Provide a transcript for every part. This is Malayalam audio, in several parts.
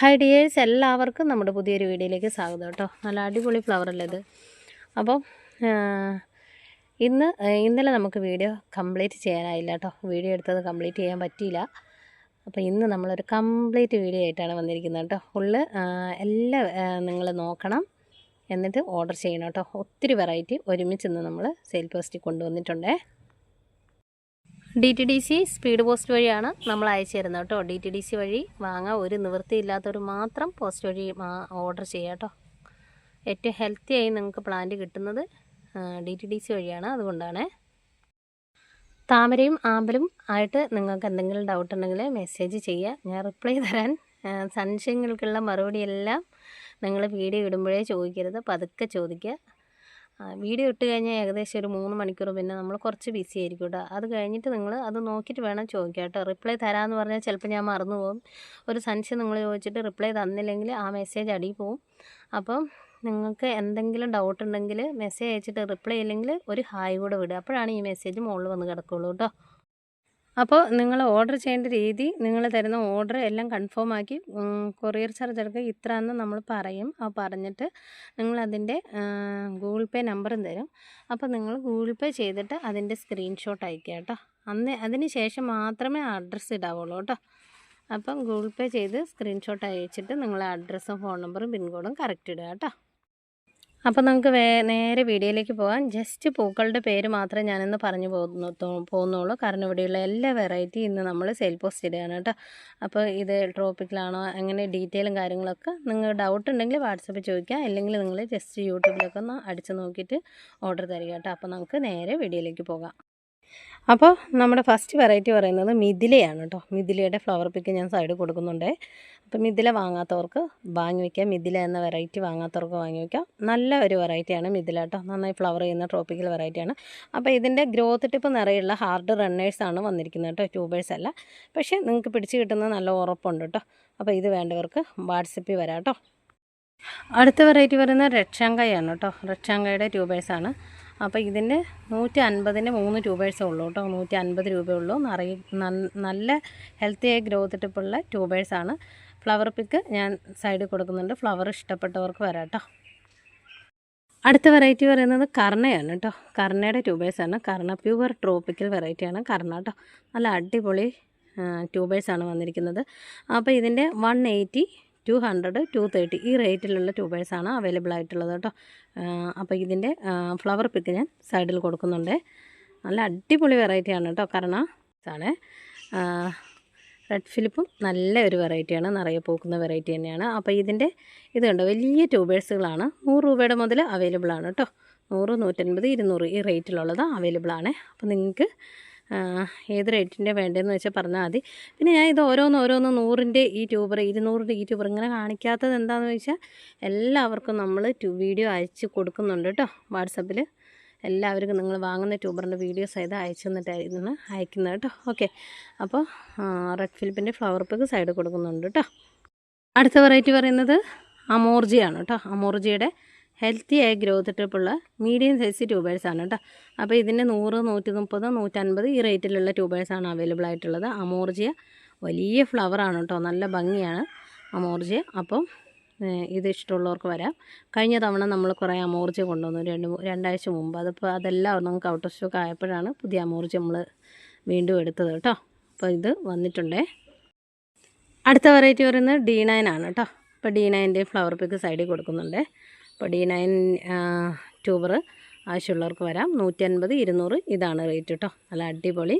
ഹൈ ഡിയേഴ്സ് എല്ലാവർക്കും നമ്മുടെ പുതിയൊരു വീഡിയോയിലേക്ക് സ്വാഗതം കേട്ടോ. നല്ല അടിപൊളി ഫ്ലവർ അല്ലേ ഇത്? അപ്പം ഇന്ന് ഇന്നലെ നമുക്ക് വീഡിയോ കംപ്ലീറ്റ് ചെയ്യാനായില്ല കേട്ടോ. വീഡിയോ എടുത്തത് കംപ്ലീറ്റ് ചെയ്യാൻ പറ്റിയില്ല. അപ്പോൾ ഇന്ന് നമ്മളൊരു കംപ്ലീറ്റ് വീഡിയോ ആയിട്ടാണ് വന്നിരിക്കുന്നത് കേട്ടോ. ഫുള്ള് എല്ലാം നിങ്ങൾ നോക്കണം. എന്നിട്ട് ഓർഡർ ചെയ്യണം കേട്ടോ. ഒത്തിരി വെറൈറ്റി ഒരുമിച്ച് ഇന്ന് നമ്മൾ സെയിൽ പോസ്റ്റിൽ കൊണ്ടുവന്നിട്ടുണ്ടേ. D T D C speed post വഴിയാണ് നമ്മൾ അയച്ചു തരുന്നത് കേട്ടോ. ഡി ടി ഡി സി വഴി വാങ്ങാൻ ഒരു നിവൃത്തിയില്ലാത്തവർ മാത്രം പോസ്റ്റ് വഴി ഓർഡർ ചെയ്യുക കേട്ടോ. ഏറ്റവും ഹെൽത്തി ആയി നിങ്ങൾക്ക് പ്ലാന്റ് കിട്ടുന്നത് ഡി ടി ഡി സി വഴിയാണ്. അതുകൊണ്ടാണ്. താമരയും ആമ്പലും ആയിട്ട് നിങ്ങൾക്ക് എന്തെങ്കിലും ഡൗട്ട് ഉണ്ടെങ്കിൽ മെസ്സേജ് ചെയ്യുക. ഞാൻ റിപ്ലൈ തരാൻ സംശയങ്ങൾക്കുള്ള മറുപടിയെല്ലാം നിങ്ങൾ വീഡിയോ ഇടുമ്പോഴേ ചോദിക്കരുത്. പതുക്കെ ചോദിക്കുക. വീഡിയോ ഇട്ട് കഴിഞ്ഞാൽ ഏകദേശം ഒരു മൂന്ന് മണിക്കൂർ പിന്നെ നമ്മൾ കുറച്ച് ബിസി ആയിരിക്കും കേട്ടോ അത് കഴിഞ്ഞിട്ട് നിങ്ങൾ അത് നോക്കിയിട്ട് വേണം ചോദിക്കുക കേട്ടോ റിപ്ലൈ തരാമെന്ന് പറഞ്ഞാൽ ചിലപ്പോൾ ഞാൻ മറന്നു പോകും. ഒരു സംശയം നിങ്ങൾ ചോദിച്ചിട്ട് റിപ്ലൈ തന്നില്ലെങ്കിൽ ആ മെസ്സേജ് അടി പോവും അപ്പം നിങ്ങൾക്ക് എന്തെങ്കിലും ഡൗട്ട് ഉണ്ടെങ്കിൽ മെസ്സേജ് അയച്ചിട്ട് റിപ്ലൈ ഇല്ലെങ്കിൽ ഒരു ഹായ് കൂടെ വിടുക. അപ്പോഴാണ് ഈ മെസ്സേജ് മുകളിൽ വന്ന് കിടക്കുള്ളൂ കേട്ടോ അപ്പോൾ നിങ്ങൾ ഓർഡർ ചെയ്യേണ്ട രീതി നിങ്ങൾ തരുന്ന ഓർഡർ എല്ലാം കൺഫേം ആക്കി കൊറിയർ ചാർജ് എടുക്കുക ഇത്ര എന്ന് നമ്മൾ പറയും. ആ പറഞ്ഞിട്ട് നിങ്ങളതിന്റെ ഗൂഗിൾ പേ നമ്പറും തരും. അപ്പോൾ നിങ്ങൾ ഗൂഗിൾ പേ ചെയ്തിട്ട് അതിന്റെ സ്ക്രീൻഷോട്ട് അയക്കുക കേട്ടോ. അന്ന് അതിന് ശേഷം മാത്രമേ അഡ്രസ്സ് ഇടാവുള്ളൂ കേട്ടോ. അപ്പം ഗൂഗിൾ പേ ചെയ്ത് സ്ക്രീൻഷോട്ട് അയച്ചിട്ട് നിങ്ങളെ അഡ്രസ്സും ഫോൺ നമ്പറും പിൻകോഡും കറക്റ്റ് ഇടുക കേട്ടോ. അപ്പോൾ നമുക്ക് വേ നേരെ വീഡിയോയിലേക്ക് പോകാം. ജസ്റ്റ് പൂക്കളുടെ പേര് മാത്രമേ ഞാനിന്ന് പറഞ്ഞു പോകുന്നു പോകുന്നുള്ളൂ കാരണം ഇവിടെയുള്ള എല്ലാ വെറൈറ്റി ഇന്ന് നമ്മൾ സെയിൽ പോസ്റ്റ് ഇടുകയാണ് കേട്ടോ. അപ്പോൾ ഇത് ട്രോപ്പിക്കലാണോ അങ്ങനെ ഡീറ്റെയിലും കാര്യങ്ങളൊക്കെ നിങ്ങൾ ഡൗട്ട് ഉണ്ടെങ്കിൽ വാട്സപ്പിൽ ചോദിക്കുക അല്ലെങ്കിൽ നിങ്ങൾ ജസ്റ്റ് യൂട്യൂബിലൊക്കെ ഒന്ന് അടിച്ച് നോക്കിയിട്ട് ഓർഡർ തരിക കേട്ടോ. അപ്പോൾ നമുക്ക് നേരെ വീഡിയോയിലേക്ക് പോകാം. അപ്പോൾ നമ്മുടെ ഫസ്റ്റ് വെറൈറ്റി പറയുന്നത് മിഥിലയാണ് കേട്ടോ മിഥിലയുടെ ഫ്ലവർ പിക്ക് ഞാൻ സൈഡ് കൊടുക്കുന്നുണ്ട്. അപ്പോൾ മിഥില വാങ്ങാത്തവർക്ക് വാങ്ങി വയ്ക്കാം മിഥില എന്ന വെറൈറ്റി വാങ്ങാത്തവർക്ക് വാങ്ങി വയ്ക്കാം നല്ല ഒരു വെറൈറ്റിയാണ് മിഥില കേട്ടോ നന്നായി ഫ്ലവർ ചെയ്യുന്ന ട്രോപ്പിക്കൽ വെറൈറ്റിയാണ് അപ്പോൾ ഇതിന്റെ ഗ്രോത്ത് ടിപ്പ് നിറയുള്ള ഹാർഡ് റണ്ണേഴ്സാണ് വന്നിരിക്കുന്നത് കേട്ടോ ട്യൂബേഴ്സ് അല്ല. പക്ഷേ നിങ്ങൾക്ക് പിടിച്ച് കിട്ടുന്നത് നല്ല ഉറപ്പുണ്ട് കേട്ടോ അപ്പോൾ ഇത് വേണ്ടവർക്ക് വാട്സപ്പിൽ വരാം കേട്ടോ അടുത്ത വെറൈറ്റി പറയുന്നത് രക്ഷാങ്കയാണ് കേട്ടോ രക്ഷാങ്കയുടെ ട്യൂബേഴ്സാണ് അപ്പോൾ ഇതിന് നൂറ്റി അൻപതിന് മൂന്ന് ട്യൂബേഴ്സേ ഉള്ളൂ കേട്ടോ. നൂറ്റി അൻപത് രൂപയുള്ളൂ നിറയെ നല്ല ഹെൽത്തി ആയി ഗ്രോത്ത് ടിപ്പുള്ള ട്യൂബേഴ്സാണ് ഫ്ലവർ പിക്ക് ഞാൻ സൈഡിൽ കൊടുക്കുന്നുണ്ട്. ഫ്ലവർ ഇഷ്ടപ്പെട്ടവർക്ക് വരാം കേട്ടോ. അടുത്ത വെറൈറ്റി പറയുന്നത് കർണയാണ് കേട്ടോ. കർണയുടെ ട്യൂബേഴ്സാണ് കർണ പ്യുവർ ട്രോപ്പിക്കൽ വെറൈറ്റിയാണ് കർണ കേട്ടോ. നല്ല അടിപൊളി ട്യൂബേഴ്സാണ് വന്നിരിക്കുന്നത്. അപ്പോൾ ഇതിന്റെ one eighty two hundred two thirty ഈ റേറ്റിലുള്ള ട്യൂബേഴ്സാണ് അവൈലബിൾ ആയിട്ടുള്ളത് കേട്ടോ. അപ്പോൾ ഇതിന്റെ ഫ്ലവർ പിക്ക് ഞാൻ സൈഡിൽ കൊടുക്കുന്നുണ്ട്. നല്ല അടിപൊളി വെറൈറ്റിയാണ് കേട്ടോ കാരണം. ആണ്. റെഡ് ഫിലിപ്പും നല്ല ഒരു വെറൈറ്റിയാണ് നിറയെ പൂക്കുന്ന വെറൈറ്റി തന്നെയാണ്. അപ്പോൾ ഇതിന്റെ ഇത് കണ്ടോ വലിയ ട്യൂബേഴ്സുകളാണ് നൂറ് രൂപയുടെ മുതൽ അവൈലബിൾ ആണ് കേട്ടോ. നൂറ് നൂറ്റൻപത് ഇരുന്നൂറ് ഈ റേറ്റിലുള്ളത് അവൈലബിൾ ആണ്. അപ്പോൾ നിങ്ങൾക്ക് ഏത് റേറ്റിന്റെ വേണ്ടതെന്ന് വെച്ചാൽ പറഞ്ഞാൽ മതി. പിന്നെ ഞാൻ ഇത് ഓരോന്ന് ഓരോന്ന് നൂറിന്റെ ഈ ട്യൂബർ ഇരുന്നൂറിന്റെ ഈ ട്യൂബർ ഇങ്ങനെ കാണിക്കാത്തത് എന്താണെന്ന് വെച്ചാൽ എല്ലാവർക്കും നമ്മൾ വീഡിയോ അയച്ച് കൊടുക്കുന്നുണ്ട് കേട്ടോ വാട്സപ്പിൽ എല്ലാവർക്കും നിങ്ങൾ വാങ്ങുന്ന ട്യൂബറിന്റെ വീഡിയോസ് ആയത് അയച്ചു തന്നിട്ടായിരുന്നു അയക്കുന്നത് കേട്ടോ ഓക്കെ. അപ്പോൾ റെഡ് ഫിലിപ്പിന്റെ ഫ്ലവർ പിക്ക് സൈഡ് കൊടുക്കുന്നുണ്ട് കേട്ടോ അടുത്ത വെറൈറ്റി പറയുന്നത് അമോർജിയാണ് കേട്ടോ അമോർജിയുടെ ഹെൽത്തി ആയ ഗ്രോത്ത് ട്രിപ്പുള്ള മീഡിയം സൈസ് ട്യൂബേഴ്സാണ് കേട്ടോ. അപ്പോൾ ഇതിന് നൂറ് നൂറ്റി മുപ്പത് നൂറ്റൻപത് ഈ റേറ്റിലുള്ള ട്യൂബേഴ്സാണ് അവൈലബിൾ ആയിട്ടുള്ളത്. അമോർജിയ വലിയ ഫ്ലവറാണ് കേട്ടോ. നല്ല ഭംഗിയാണ് അമോർജിയ. അപ്പം ഇത് ഇഷ്ടമുള്ളവർക്ക് വരാം. കഴിഞ്ഞ തവണ നമ്മൾ കുറേ അമോർജി കൊണ്ടുവന്നു. രണ്ട് രണ്ടാഴ്ച മുമ്പ്. അതിപ്പോൾ അതെല്ലാം നമുക്ക് ഔട്ട് ഓഫ് സ്റ്റോക്ക് ആയപ്പോഴാണ് പുതിയ അമോർജി നമ്മൾ വീണ്ടും എടുത്തത് കേട്ടോ. അപ്പോൾ ഇത് വന്നിട്ടുണ്ടേ. അടുത്ത വെറൈറ്റി പറയുന്നത് ഡി നയൻ ആണ് കേട്ടോ. അപ്പോൾ ഡി നയന്റെ ഫ്ലവർ പിക്ക് സൈഡിൽ കൊടുക്കുന്നുണ്ട്. അപ്പോൾ നയൻ ട്യൂബർ ആവശ്യമുള്ളവർക്ക് വരാം. നൂറ്റി അൻപത് ഇരുന്നൂറ് ഇതാണ് റേറ്റ് കേട്ടോ നല്ല അടിപൊളി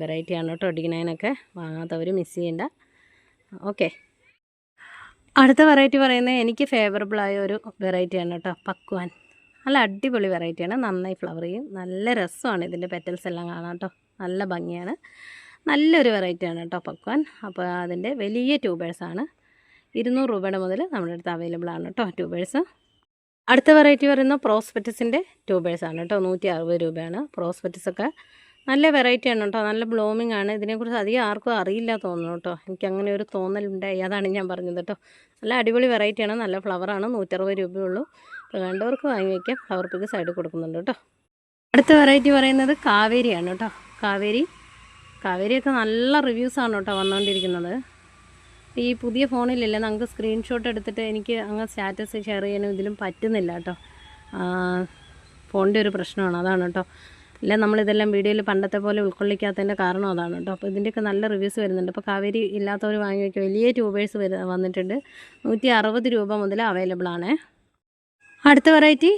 വെറൈറ്റിയാണ് കേട്ടോ ഡി നയനൊക്കെ വാങ്ങാത്തവർ മിസ് ചെയ്യണ്ട. ഓക്കെ. അടുത്ത വെറൈറ്റി പറയുന്നത് എനിക്ക് ഫേവറബിൾ ആയ ഒരു വെറൈറ്റിയാണ് കേട്ടോ പക്വാൻ. നല്ല അടിപൊളി വെറൈറ്റിയാണ് നന്നായി ഫ്ലവർ ചെയ്യും. നല്ല രസമാണ് ഇതിന്റെ പെറ്റൽസ് എല്ലാം കാണാം കേട്ടോ നല്ല ഭംഗിയാണ്. നല്ലൊരു വെറൈറ്റിയാണ് കേട്ടോ പക്വാൻ. അപ്പോൾ അതിന്റെ വലിയ ട്യൂബേഴ്സാണ് ഇരുന്നൂറ് രൂപയുടെ മുതൽ നമ്മുടെ അടുത്ത് അവൈലബിൾ ആണ് കേട്ടോ ട്യൂബേഴ്സ് അടുത്ത വെറൈറ്റി പറയുന്ന പ്രോസ്പെറ്റസിന്റെ ട്യൂബേഴ്സാണ് കേട്ടോ നൂറ്റി അറുപത് രൂപയാണ്. പ്രോസ്പെറ്റസൊക്കെ നല്ല വെറൈറ്റി ആണ് കേട്ടോ നല്ല ബ്ലൂമിംഗ് ആണ്. ഇതിനെക്കുറിച്ച് അധികം ആർക്കും അറിയില്ല തോന്നുന്നു കേട്ടോ എനിക്ക് അങ്ങനെ ഒരു തോന്നലുണ്ടായി അതാണ് ഞാൻ പറഞ്ഞത് കേട്ടോ നല്ല അടിപൊളി വെറൈറ്റിയാണ് നല്ല ഫ്ലവറാണ് നൂറ്ററുപത് രൂപയുള്ളൂ അപ്പോൾ കണ്ടവർക്ക് വാങ്ങി വയ്ക്കാം ഫ്ലവർ പിക്ക് സൈഡിൽ കൊടുക്കുന്നുണ്ട് കേട്ടോ അടുത്ത വെറൈറ്റി പറയുന്നത് കാവേരിയാണ് കേട്ടോ കാവേരി കാവേരിയൊക്കെ നല്ല റിവ്യൂസാണ് കേട്ടോ വന്നുകൊണ്ടിരിക്കുന്നത് ഈ പുതിയ ഫോണിലല്ലേ നമുക്ക് സ്ക്രീൻഷോട്ട് എടുത്തിട്ട് എനിക്ക് അങ്ങ് സ്റ്റാറ്റസ് ഷെയർ ചെയ്യാനും ഇതിലും പറ്റുന്നില്ല കേട്ടോ. ഫോണിന്റെ ഒരു പ്രശ്നമാണ് അതാണ് കേട്ടോ. അല്ല നമ്മളിതെല്ലാം വീഡിയോയിൽ പണ്ടത്തെ പോലെ ഉൾക്കൊള്ളിക്കാത്തതിന്റെ കാരണം അതാണ് കേട്ടോ. അപ്പോൾ ഇതിന്റെയൊക്കെ നല്ല റിവ്യൂസ് വരുന്നുണ്ട്. അപ്പോൾ കാവേരി ഇല്ലാത്തവർ വാങ്ങി വയ്ക്കുക. വലിയ ട്യൂബേഴ്സ് വര വന്നിട്ടുണ്ട്. നൂറ്റി അറുപത് രൂപ മുതൽ അവൈലബിൾ ആണ്. അടുത്ത വെറൈറ്റി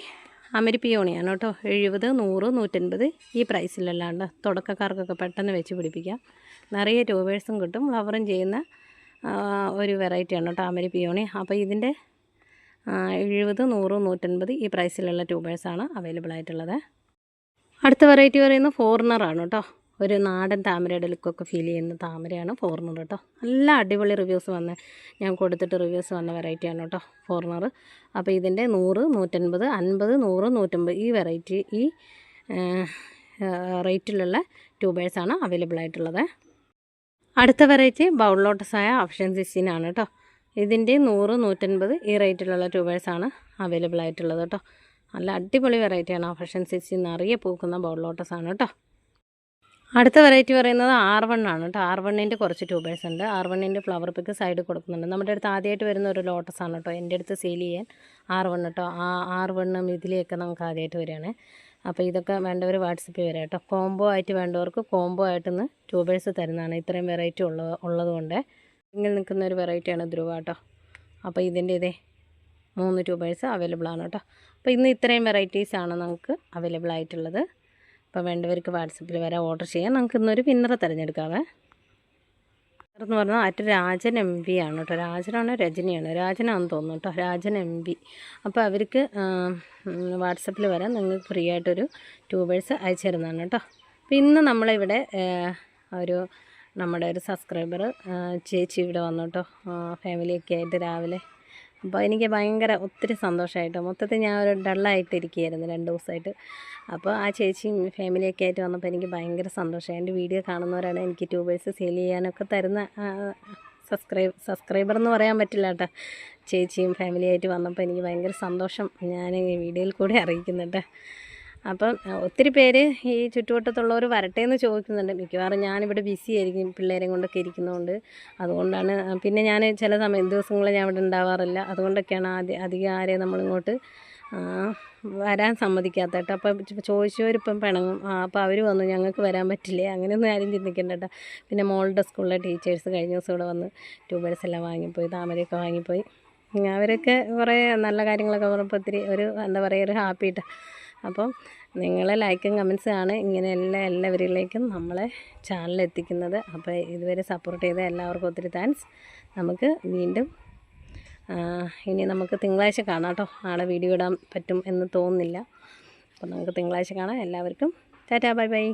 അമരി പിയോണിയാണ് കേട്ടോ. എഴുപത് നൂറ് നൂറ്റൻപത് ഈ പ്രൈസിലല്ലാണ്ട് തുടക്കക്കാർക്കൊക്കെ പെട്ടെന്ന് വെച്ച് പിടിപ്പിക്കാം. നിറയെ ട്യൂബേഴ്സും കിട്ടും. ഫ്ലവറും ചെയ്യുന്ന ഒരു വെറൈറ്റിയാണ് കേട്ടോ അമരി പിയോണി അപ്പോൾ ഇതിന്റെ എഴുപത് നൂറ് നൂറ്റൻപത് ഈ പ്രൈസിലുള്ള ട്യൂബേഴ്സാണ് അവൈലബിൾ ആയിട്ടുള്ളത്. അടുത്ത വെറൈറ്റി പറയുന്നത് ഫോറിനറാണ് കേട്ടോ. ഒരു നാടൻ താമരയുടെ ലുക്കൊക്കെ ഫീൽ ചെയ്യുന്ന താമരയാണ് ഫോറിനർ കേട്ടോ. നല്ല അടിപൊളി റിവ്യൂസ് വന്ന് ഞാൻ കൊടുത്തിട്ട് റിവ്യൂസ് വന്ന വെറൈറ്റിയാണ് കേട്ടോ ഫോറിനർ അപ്പോൾ ഇതിന്റെ നൂറ് നൂറ്റൻപത് അൻപത് നൂറ് നൂറ്റമ്പത് ഈ വെറൈറ്റി ഈ റേറ്റിലുള്ള ട്യൂബേഴ്സാണ് അവൈലബിൾ ആയിട്ടുള്ളത്. അടുത്ത വെറൈറ്റി ബൗൾ ലോട്ടസായ ഓപ്ഷൻ സിക്സ്റ്റീനാണ് കേട്ടോ ഇതിന്റെ നൂറ് നൂറ്റൻപത് ഈ റേറ്റിലുള്ള ട്യൂബേഴ്സാണ് അവൈലബിൾ ആയിട്ടുള്ളത് കേട്ടോ നല്ല അടിപൊളി വെറൈറ്റിയാണ് ഓപ്ഷൻ സിക്സ്റ്റീൻ. നിറയെ പൂക്കുന്ന ബൗൾ ലോട്ടസ് ആണ് കേട്ടോ അടുത്ത വെറൈറ്റി പറയുന്നത് ആർ വൺ ആണ് കേട്ടോ ആർ വണ്ണിന്റെ കുറച്ച് ട്യൂബേഴ്സ് ഉണ്ട്. ആർ വണ്ണിന്റെ ഫ്ലവർ പിക്ക് സൈഡ് കൊടുക്കുന്നുണ്ട്. നമ്മുടെ അടുത്ത് ആദ്യമായിട്ട് വരുന്ന ഒരു ലോട്ടസ് ആണ് കേട്ടോ എന്റെ അടുത്ത് സെയിൽ ചെയ്യാൻ ആർ വൺ കേട്ടോ ആ ആർ വണ്ണും ഇതിലെയൊക്കെ നമുക്ക് ആദ്യമായിട്ട് വരികയാണ്. അപ്പോൾ ഇതൊക്കെ വേണ്ടവർ വാട്സപ്പിൽ വരാം കേട്ടോ. കോംബോ ആയിട്ട് വേണ്ടവർക്ക് കോംബോ ആയിട്ടൊന്ന് ട്യൂബേഴ്സ് തരുന്നതാണ്. ഇത്രയും വെറൈറ്റി ഉള്ള ഉള്ളതുകൊണ്ട് ഇങ്ങനെ നിൽക്കുന്ന ഒരു വെറൈറ്റിയാണ് ധ്രുവ കേട്ടോ. അപ്പോൾ ഇതിന്റെ ഇതേ മൂന്ന് ട്യൂബേഴ്സ് അവൈലബിൾ ആണ് കേട്ടോ. അപ്പോൾ ഇന്ന് ഇത്രയും വെറൈറ്റീസാണ് നമുക്ക് അവൈലബിൾ ആയിട്ടുള്ളത്. അപ്പോൾ വേണ്ടവർക്ക് വാട്സപ്പിൽ വരാം ഓർഡർ ചെയ്യാം. നമുക്ക് ഇന്നൊരു വിന്നറെ തിരഞ്ഞെടുക്കാവേ. എന്ന് പറഞ്ഞാൽ അറ്റ് രാജൻ എം പി ആണ് കേട്ടോ. രാജനാണോ രജനിയാണോ? രാജനാണെന്ന് തോന്നുന്നു കേട്ടോ. രാജൻ എം പി അപ്പോൾ അവർക്ക് വാട്സപ്പിൽ വരാൻ നിങ്ങൾക്ക് ഫ്രീ ആയിട്ടൊരു ട്യൂബേഴ്സ് അയച്ചു തരുന്നതാണ് കേട്ടോ. അപ്പോൾ ഇന്ന് നമ്മളിവിടെ ഒരു നമ്മുടെ ഒരു സബ്സ്ക്രൈബർ ചേച്ചി ഇവിടെ വന്നു കേട്ടോ. ഫാമിലിയൊക്കെ ആയിട്ട് രാവിലെ അപ്പോൾ എനിക്ക് ഭയങ്കര ഒത്തിരി സന്തോഷമായിട്ട്. മൊത്തത്തിൽ ഞാൻ ഒരു ഡള്ളായിട്ട് ഇരിക്കുകയായിരുന്നു രണ്ട് ദിവസമായിട്ട്. അപ്പോൾ ആ ചേച്ചിയും ഫാമിലിയൊക്കെ ആയിട്ട് വന്നപ്പോൾ എനിക്ക് ഭയങ്കര സന്തോഷമായി. എന്റെ വീഡിയോ കാണുന്നവരാണ് എനിക്ക് ട്യൂബേഴ്സ് സെയിൽ ചെയ്യാനൊക്കെ തരുന്ന സബ്സ്ക്രൈബ് സബ്സ്ക്രൈബർ എന്ന് പറയാൻ പറ്റില്ല കേട്ടോ. ചേച്ചിയും ഫാമിലിയായിട്ട് വന്നപ്പോൾ എനിക്ക് ഭയങ്കര സന്തോഷം ഞാൻ ഈ വീഡിയോയിൽ കൂടെ അറിയിക്കുന്നുണ്ട്. അപ്പം ഒത്തിരി പേര് ഈ ചുറ്റുവട്ടത്തുള്ളവർ വരട്ടെ എന്ന് ചോദിക്കുന്നുണ്ട്. മിക്കവാറും ഞാനിവിടെ ബിസി ആയിരിക്കും പിള്ളേരെയും കൊണ്ടൊക്കെ ഇരിക്കുന്നതുകൊണ്ട് അതുകൊണ്ടാണ് പിന്നെ ഞാൻ ചില സമയം ദിവസങ്ങളിൽ ഞാൻ ഇവിടെ ഉണ്ടാവാറില്ല. അതുകൊണ്ടൊക്കെയാണ് ആദ്യം അധികം ആരെയും നമ്മളിങ്ങോട്ട് വരാൻ സമ്മതിക്കാത്ത കേട്ടോ അപ്പം ചോദിച്ചവരിപ്പം പിണങ്ങും. അപ്പോൾ അവർ വന്നു ഞങ്ങൾക്ക് വരാൻ പറ്റില്ലേ? അങ്ങനെയൊന്നും ആരും ചിന്തിക്കണ്ട കേട്ടോ പിന്നെ മോളുടെ സ്കൂളിലെ ടീച്ചേഴ്സ് കഴിഞ്ഞ ദിവസം ഇവിടെ വന്ന് ട്യൂബേഴ്സ് എല്ലാം വാങ്ങിപ്പോയി താമരയൊക്കെ വാങ്ങിപ്പോയി. അവരൊക്കെ കുറേ നല്ല കാര്യങ്ങളൊക്കെ പറഞ്ഞപ്പോൾ ഒത്തിരി ഒരു എന്താ പറയുക ഒരു ഹാപ്പി കേട്ടോ അപ്പം നിങ്ങളെ ലൈക്കും കമൻസും ആണ് ഇങ്ങനെ എല്ലാ എല്ലാവരിലേക്കും നമ്മളെ ചാനൽ എത്തിക്കുന്നത് അപ്പോൾ ഇതുവരെ സപ്പോർട്ട് ചെയ്ത എല്ലാവർക്കും ഒത്തിരി താങ്ക്സ്. നമുക്ക് വീണ്ടും ഇനി നമുക്ക് തിങ്കളാഴ്ച കാണാം കേട്ടോ. നാളെ വീഡിയോ ഇടാൻ പറ്റും എന്ന് തോന്നുന്നില്ല. അപ്പോൾ നമുക്ക് തിങ്കളാഴ്ച കാണാം. എല്ലാവർക്കും ടാറ്റാ ബൈ ബൈ.